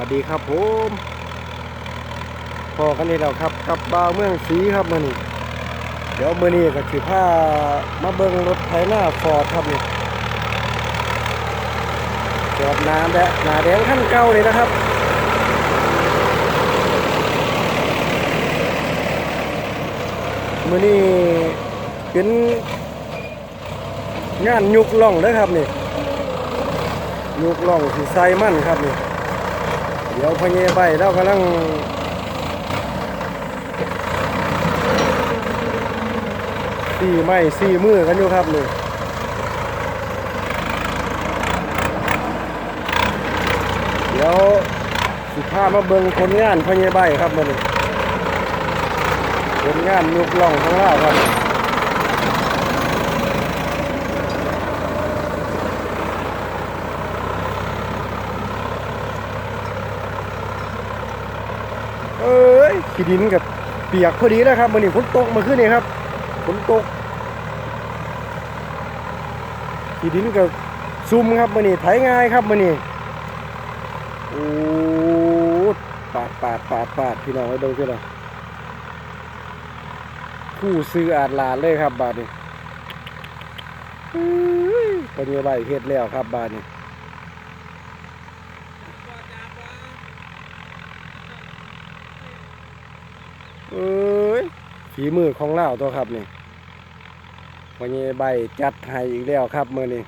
วัสดีครับผมพอกันนี่แล้วครับกับบ่าวเมืองสีครับมือนี้เดี๋ยวมื้อนี้ก็สิพามาเบิ่งรถไถหน้าฟอร์ดครับนี่จอดน้าแดะหนาแดงคันเก่าเลยนะครับมื้อนี้เป็นงานยุกล่องเด้อครับนี่ยุกล่องสิใส่มันครับนี่ เดี๋ยวพอเยใบเรากำลังสี่ไม้สี่มือกันอยู่ครับนี่เดี๋ยวสิพามาเบิ่งผลงานพอเยใบครับมันนี่ผลงานยุกล่องของเราครับ เอ้ย ขี้ดินกับเปียกพอดีแล้วครับมันนี่ฝนตกมาขึ้นนี่ครับฝนตกขี้ดินกับซุ่มครับมันนี่ไถง่ายครับมันนี่โอ้ปาดปาดปาดปาดพี่น้องไว้เบิ่งพี่น้องผู้ซื้ออาดลาดเลยครับบาทนี้เอ้ยเป็นยังไงเฮ็ดแล้วครับบาทนี้ เอ้ย ฝีมือของเราตัวครับนี่วันนี้ใบจัดให้อีกแล้วครับมือนี้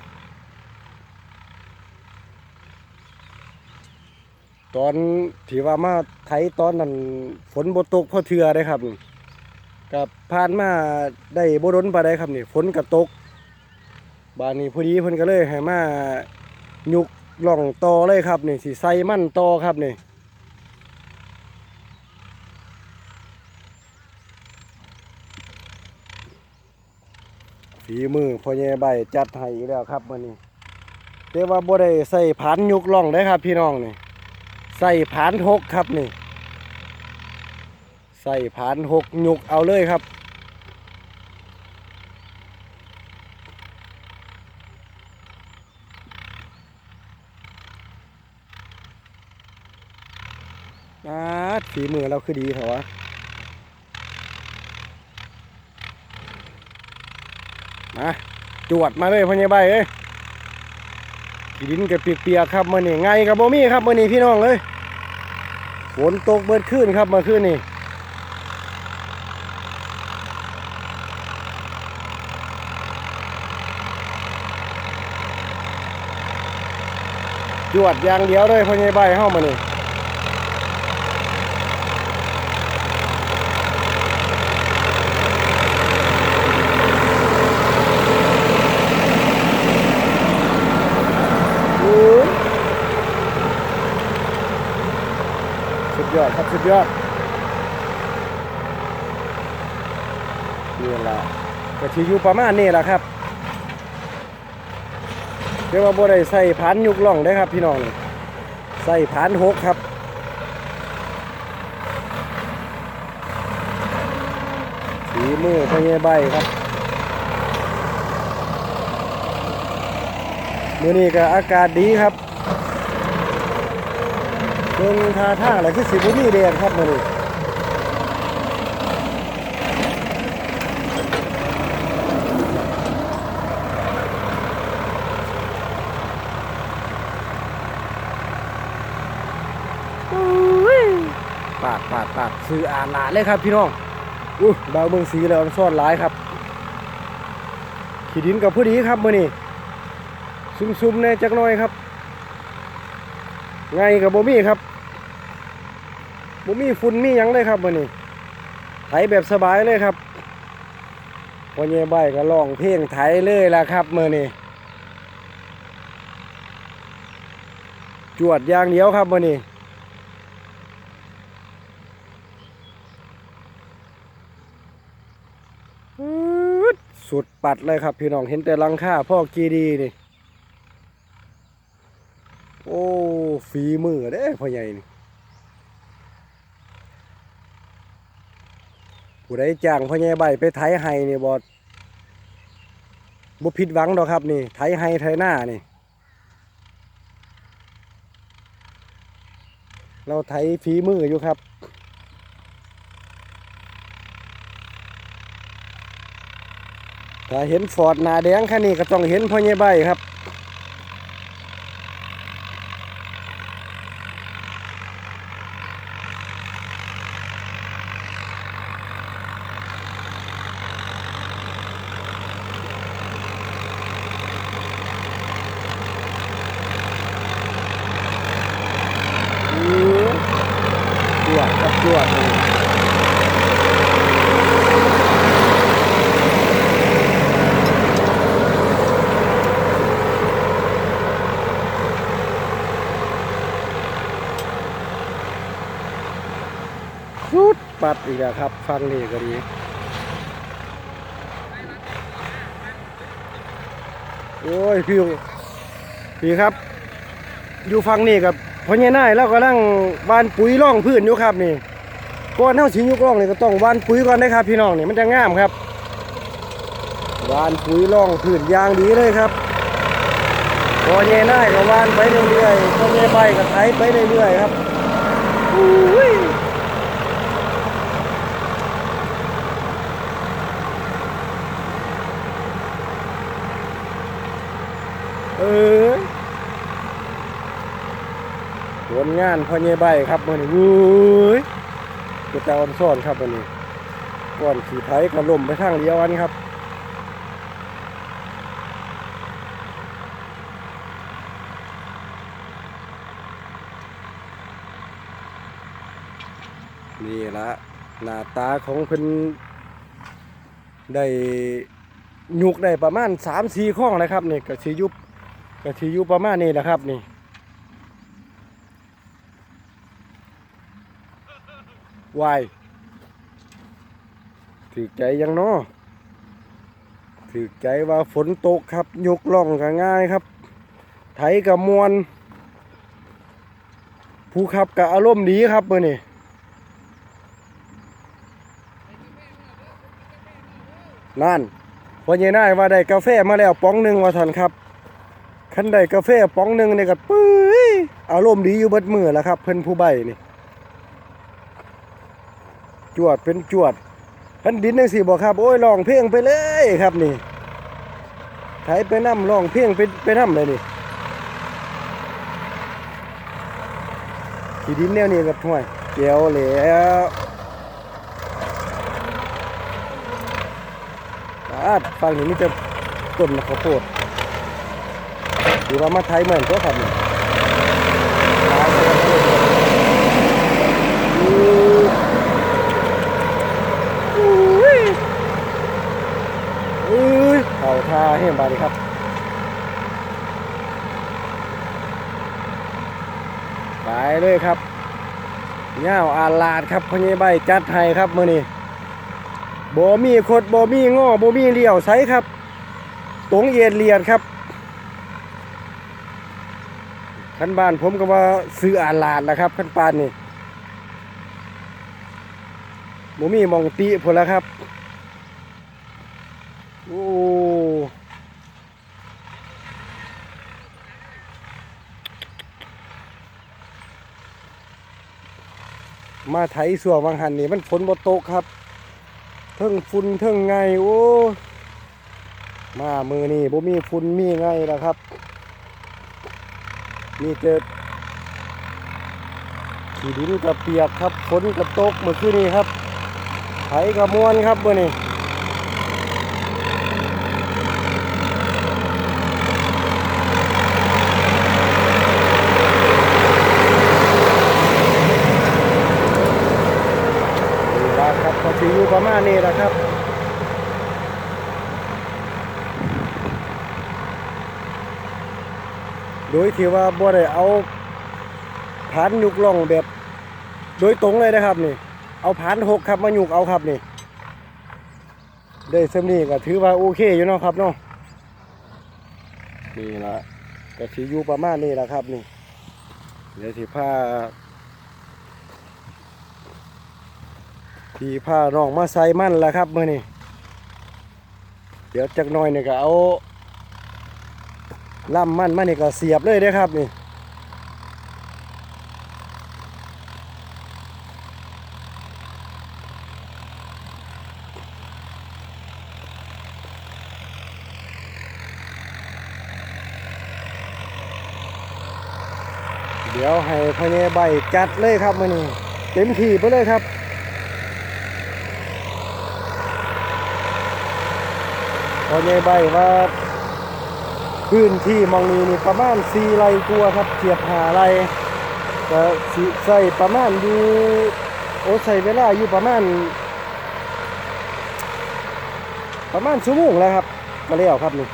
ตอนที่ว่ามาไถตอนนั้นฝนบตกพอเทือได้ครับนี่กับผ่านมาได้บดนไปได้ครับนี่ฝนกับตกบานนี้พอดีเพิ่นก็เลยให้มายุกล่องตอเลยครับนี่สิใส่มันตอครับนี่ ฝีมือพ่อใหญ่ใบจัดให้อีกแล้วครับมื้อนี้แต่ว่าบ่ได้ใส่ผานยุกล่องเด้ครับ พี่น้องนี่ใส่ผานหกครับนี่ ใส่ผานหกยุกเอาเลยครับอาฝีมือเราคือดีเหรอวะ มาจวดมาเลยพญใบเอ้ยขีดินกับเปียกๆครับมื่อนี้ไงกับโบมี่ครับมื่อนี้พี่น้องเอ้ยฝนตกเบิดขึ้นครับเมื่อคืนนี่จวดอย่างเดียวเลยพญ่ใบเฮ้ามานี่โอ้ยสุด ยอดครับสุดยอดนี่แหละก็ที่อยู่ประมาณนี้แหละครับเรียกว่าบ่ได้ใส่ผานยุกล่องได้ครับ พี่น้องใส่ผานหกครับสีมือพญใบครับมือนี้ก็อากาศดีครับ เบิ่งท่าทางอะไรคือสิบ่มีแดดครับมื้อนี้ปาดปาดปาดซื้ออ่านหลานเลยครับพี่น้องอู้ดาวเมืองสีแล้วซ่อนหลายครับขี้ดินกับผู้ดีครับมื้อนี้ซุ่มๆแน่จักหน่อยครับ ไงกับบ่มีครับ บ่มีฝุ่นมีหยังเลยครับมื้อนี้ไถแบบสบายเลยครับพอเย่ใบก็ร้องเพลงไถเลยล่ะครับมื้อนี้จวดอย่างเดียวครับมื้อนี้สุดปัดเลยครับ พี่น้องเห็นแต่ลังค่าพ่อกีดีนี่โอ้ฝีมือเด้พ่อใหญ่นี่ ผู้ใดจ้างพ่อใหญ่ใบไปไถไห้นี่บอดบ่ผิดหวังดอกครับนี่ไถไห้ไถหน้านี่ เราไถฝีมืออยู่ครับถ้าเห็นฟอร์ดหนาแดงคันนี้ก็ต้องเห็นพ่อใหญ่ใบครับ อื้อจวดค รั่วฟุดปัดอีกแล้วครับ ฟังนี่ก็ดีโอ้ยพี่พี่ครับ อยู่ฟังนี่กับพ่อใหญ่นายแล้วกำลังหวานปุ๋ยร่องพื้นอยู่ครับนี่ ก่อนเท่าสิยุกร่องนี่ก็ต้องวานปุ๋ยก่อนนะครับ พี่น้องเนี่ยมันจะงามครับวานปุ๋ยร่องพื้นยางดีเลยครับพ่อใหญ่นายก็วานไปเรื่อยๆพ่อใหญ่ใบก็ไถไปเรื่อยๆครับอุ้ยเออผลงานพ่อเย่ใบครับมือนี้ วุ้ยจะตาอ่อนซ่อนครับมื่อนี้ก่อนขี่ไถก็ล่มไปทางเดียวอันครับนี่ละหน้าตาของเพิ่นได้ยุกได้ประมาณสามสี่ข้องนะครับนี่ก็สียุบก็สียุบประมาณนี้แหละครับนี่ วายถือใจยังเนาะถือใจว่าฝนตกครับ ยกล่องก็ง่ายครับ ไถกับมวนผู้ขับกับอารมณ์ดีครับมื่อนี้นั่นพอเย็นได้ว่าได้กาแฟมาแล้วป๋องหนึ่งว่าสันครับคันได้กาแฟป๋องหนึ่งเนี่ยก็ปื้ยอารมณ์ดีอยู่เบิดมือแล้วครับ เพิ่นผู้ใบนี่ วดเป็นจวดพันดินจังสี่บอกครับ โอ้ยร้องเพลงไปเลยครับนี่ไถไปน้ำร้องเพลงไปไปน้ำเลยนี่ขีดินแนวนี้กับห่วยเจียวแหล้วอาดฟังนี่มีแต่ต้นมะข้าวโพดหรือว่ามาไทยเหมือนตัวครับนี่หลายตัวเลยอู้ อุ้ยอุ้ย เอาท่าให้บาดีครับไปเลยครับเงาวอาลาดครับพญใบจัดให้ครับมื่อนี้บ่มีขดบ่มีง้อบ่มีเลี้ยวใสครับตรงเอียดเลียดครับขันบ้านผมก็ว่าซื้ออาลาดนะครับขันปานนี่หมูมีมองตีพนแล้วครับ โอ้ มาไถส่วงบางหันนี่มันฝนบ่ตกครับ เทิงฝุ่นเทิงไงโอ้มามือนี่บ่มีฝุ่นมีไงแล้วครับ มีเจอขี่ดินกับเปียกครับฝนกับตกเมื่อคืนนี้ครับไถกระมวนครับเมื่อนี้นี่ละครับก็สิอยู่ ประมาณนี้แหละครับ โดยที่ว่าบ่ได้เอาผานยุกล่องแบบ โดยตรงเลยนะครับนี่ เอาผานหกครับมายุกเอาครับนี่ ได้เซมนี่ก็ถือว่าโอเคอยู่เนาะครับเนาะนี่ละก็สิอยู่ประมาณนี้แหละครับนี่ เดี๋ยวสิผ้า ที่ผ้านองมาใส่มั่นแล้วครับเมื่อนี้เดี๋ยวจักหน่อยเนี่ยก็เอาล่ำมั่นมาเนี่ก็เสียบเลยนะครับนี่เดี๋ยวให้พเนใบจัดเลยครับมื่อนี่เต็มที่ไปเลยครับ พอใหญ่ใบว่าพื้นที่มองนี้นี่ประมาณ4ไร่กว่าครับเทียบ5ไร่ก็สิใส่ประมาณอยู่โอ้ใส่เวลาอยู่ประมาณ ประมาณชั่วโมงแล้วครับ มาแล้วครับนี่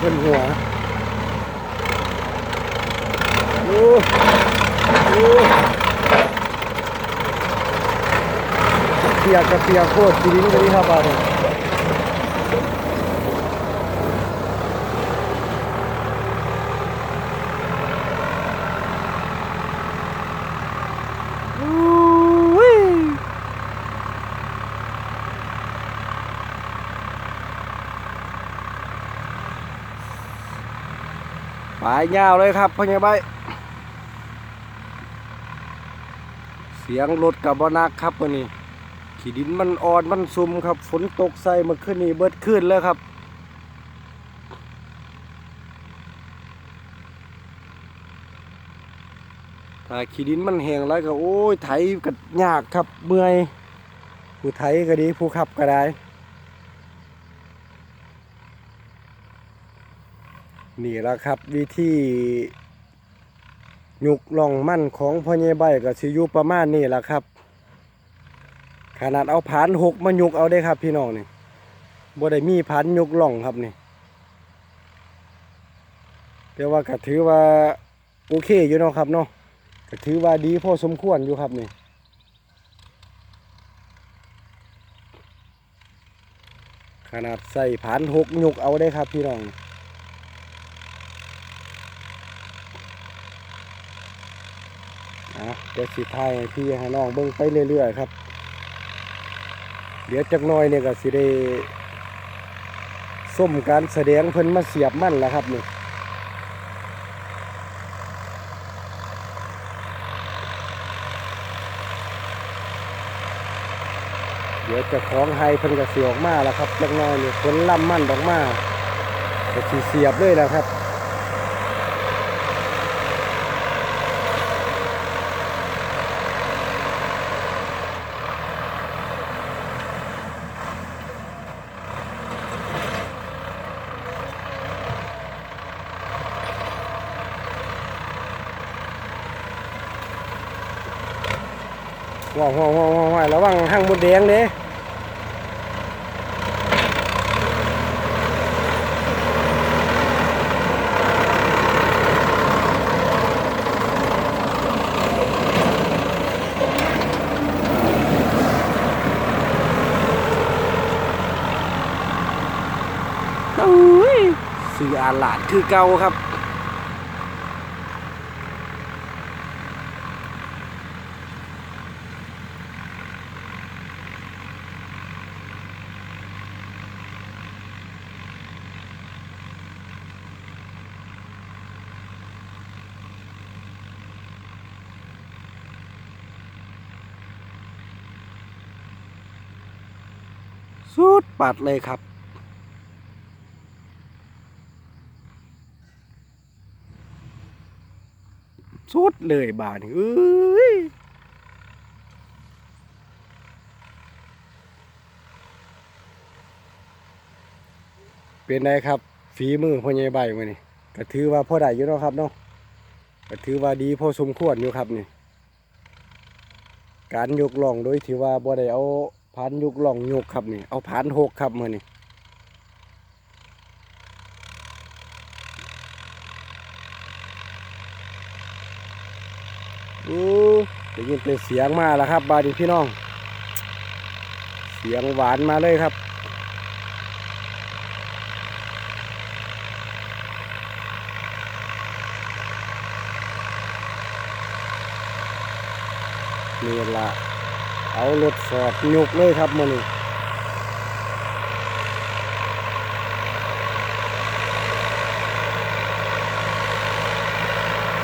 เป็นหัวดูดูเปียกกับเปียกโคตรชีวิตกันนี่ครับบานอู้ย ปลายยาวเลยครับพ่อใหญ่ใบเสียงรถกับบนักครับวันนี้ขี้ดินมันอ่อนมันซุ่มครับ ฝนตกใส่มื่อคืนนี้เบิดขึ้นเลยครับถ้าขี้ดินมันแห้งแล้วก็โอ้ยไถก็ยากครับเมื่อยผู้ไถก็ดีผู้ขับก็ได้ นี่แหละครับ วิธียุกล่องมั่นของพ่อใหญ่ใบก็สิยูประมาณนี้แหละครับ ขนาดเอาผานหกมายุกเอาได้ครับ พี่น้องนี่บ่ได้มีผานยุกล่องครับนี่แต่ว่าก็ถือว่าโอเคอยู่เนาะครับเนาะก็ถือว่าดีพอสมควรอยู่ครับนี่ขนาดใส่ผานหกยุกเอาได้ครับพี่น้องอะ เดี๋ยวสิทายพี่ให้น้องเบิ่งไปเรื่อยๆครับ เดี๋ยวจักน้อยเนี่ยก็สิได้ส้มการแสดงเพิ่นมาเสียบมั่นแล้วครับนี่เดี๋ยวจะของไฮเพิ่นก็เสียออกมาแล้วครับจักน้อยนี่ยผลล่ำมั่นออกมาก็สิเสียบเลยแล้วครับ ว้าวว้าวว้าวว้าวระวังห้างมดแดงเด้อุ้ยสื่ออาหลาดคือเก่าครับ สุดปัดเลยครับ สุดเลยบาดนี่เอ้ยเป็นไงครับ ฝีมือพ่อใหญ่ใบมานี่ก็ถือว่าพ่อได้อยู่เนาะครับเนาะก็ถือว่าดีพ่อสมควรอยู่ครับนี่ การยกล่องโดยที่ว่าบ่ได้เอา พันยุกล่องยกครับนี่เอาพันหกครับมือนี่อู้ได้ยินเป็นเสียงมาแล้วครับ บาดีพี่น้อง เสียงหวานมาเลยครับนี่ละ เอารถสอร์ยกเลยครับมันนี่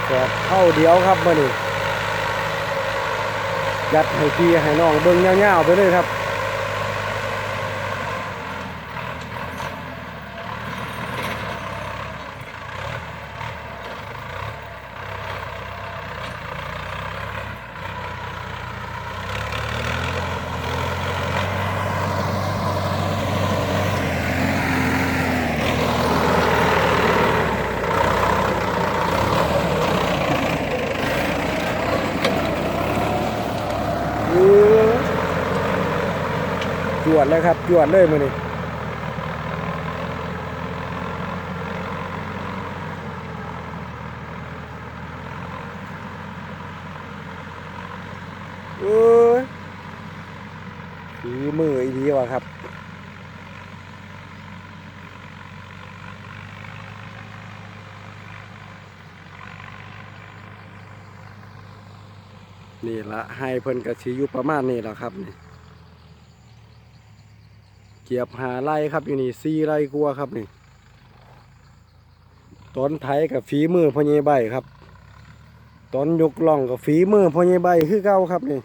ฟอร์ดเข้าเดียวครับมันนี่ยัดให้พี่ให้น้องเบิ้งเงาๆไปเลยครับ วดเลยครับจวดเลยมือนี่เอ้ยฝีมืออีดีว่ะครับนี่ละให้เพิ่นกระชีอยู่ประมาณนี้แหละครับนี่ เกียบหาไร่ครับอยู่นี่สี่ไร่กลัวครับนี่ตอนไถกับฝีมือพ่อเยใบครับ ตอนยกล่องกับฝีมือพ่อเยใบคือเก่าครับนี่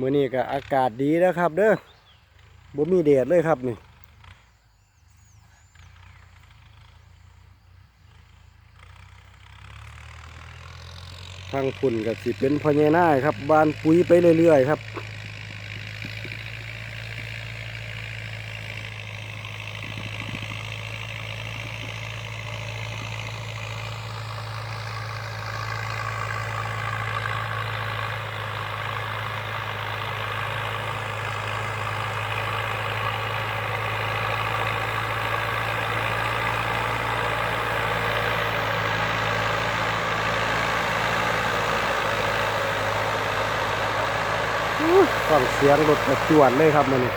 มื้อนี้ก็อากาศดีแล้วครับ เด้อบ่มีแดดเลยครับนี่ ทางฝุ่นกับสิเป็นพญานาคครับบานปุ๋ยไปเรื่อยๆครับ ฟังเสียงรถกระจวนเลยครับมันนี่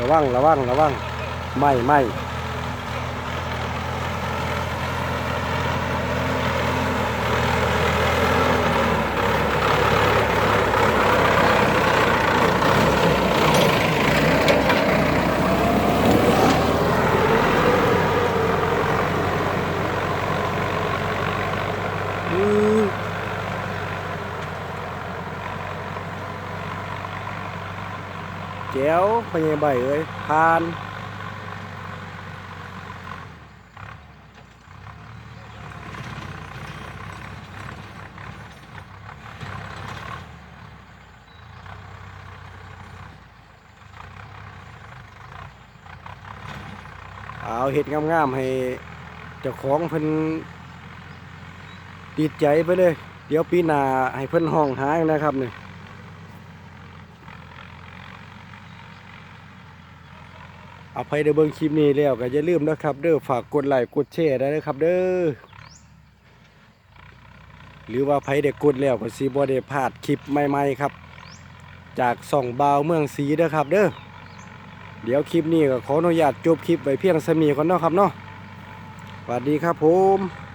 ระวังระวังระวังไม่ไม่อืมแพญาใบเอ้ยพานเอาเห็ดงามๆให้เจ้าของเพิ่นติดใจไปเลย เดี๋ยวปีหน้าให้เพิ่นห้องหายนะครับนี่ เอาไปเด้เบิ่งคลิปนี้แล้วก็อย่าลืมนะครับ เด้อฝากกดไลค์กดแชร์ได้นะครับ เด้อหรือว่าไผได้กดแล้วก็สิบ่ได้พลาดคลิปใหม่ๆครับ จากส่องบาวเมืองศรีเด้อครับ เด้อเดี๋ยวคลิปนี้ก็ขออนุญาตจบคลิปไว้เพียงสมีก่อนเนาะครับเนาะสวัสดีครับผม